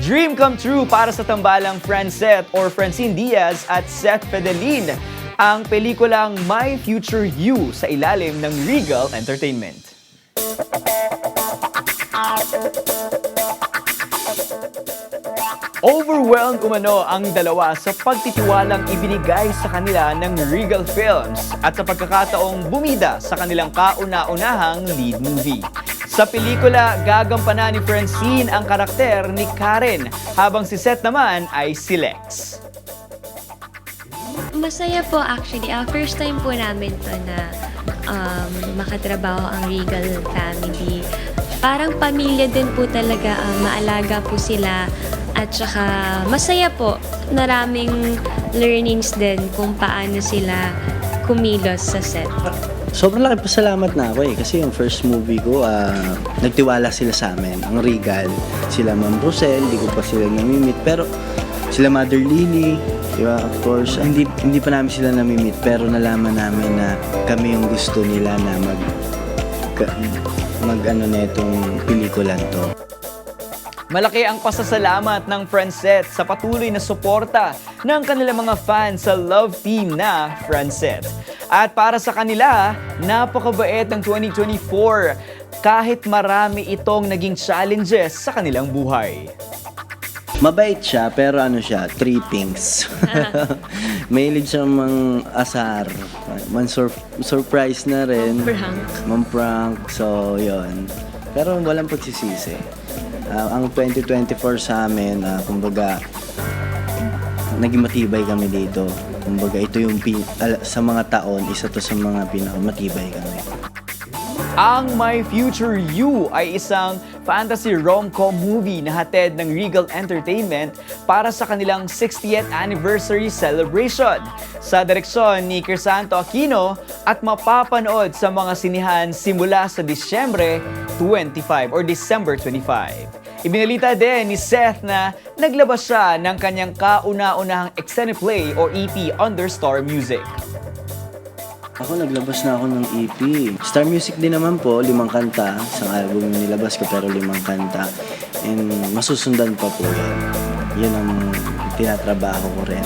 Dream come true para sa tambalang Francet or Francine Diaz at Seth Fedelin ang pelikulang My Future You sa ilalim ng Regal Entertainment. Overwhelmed umano ang dalawa sa pagtitiwalang ibinigay sa kanila ng Regal Films at sa pagkakataong bumida sa kanilang kauna-unahang lead movie. Sa pelikula, gagampanan ni Francine ang karakter ni Karen habang si Seth naman ay si Lex. Masaya po actually. Ah, first time po namin to na um, makatrabaho ang Regal family. Parang pamilya din po talaga, ah, maalaga po sila. At saka masaya po. Maraming learnings din kung paano sila kumilos sa set. Sobrang laki pasalamat na ako eh. Kasi yung first movie ko, ah, nagtiwala sila sa amin. Ang Regal, sila Ma'am Rosel, hindi ko pa sila namimit. Pero sila Mother Lily, di ba? Of course, ah, hindi, hindi pa namin sila namimit. Pero nalaman namin na kami yung gusto nila na mag, mag ano na itong pelikulan to. Malaki ang pasasalamat ng Francet sa patuloy na suporta ng kanilang mga fans sa love team na Francet. At para sa kanila, napakabait ng 2024 kahit marami itong naging challenges sa kanilang buhay. Mabait siya, pero ano siya, trippings. Mahilig siya mang asar. Man sur- surprise na rin. Prank. Mang-prank. So, yon Pero walang pagsisisi. Ah, ang 2024 sa amin, ah, kumbaga, naging matibay kami dito. Kumbaga, ito yung pin- al- sa mga taon, isa to sa mga pinakamatibay kami. Ang My Future You ay isang fantasy rom-com movie na hatid ng Regal Entertainment para sa kanilang 60th anniversary celebration. Sa direksyon ni Crisanto Aquino at mapapanood sa mga sinihan simula sa Disyembre 25 or December 25. Ibinalita din ni Seth na naglabas siya ng kanyang kauna-unahang extended play or EP under Star Music. Ako naglabas na ako ng EP. Star Music din naman po, limang kanta. Isang album yung nilabas ko pero limang kanta. And masusundan pa po yan. Yun ang tinatrabaho ko rin.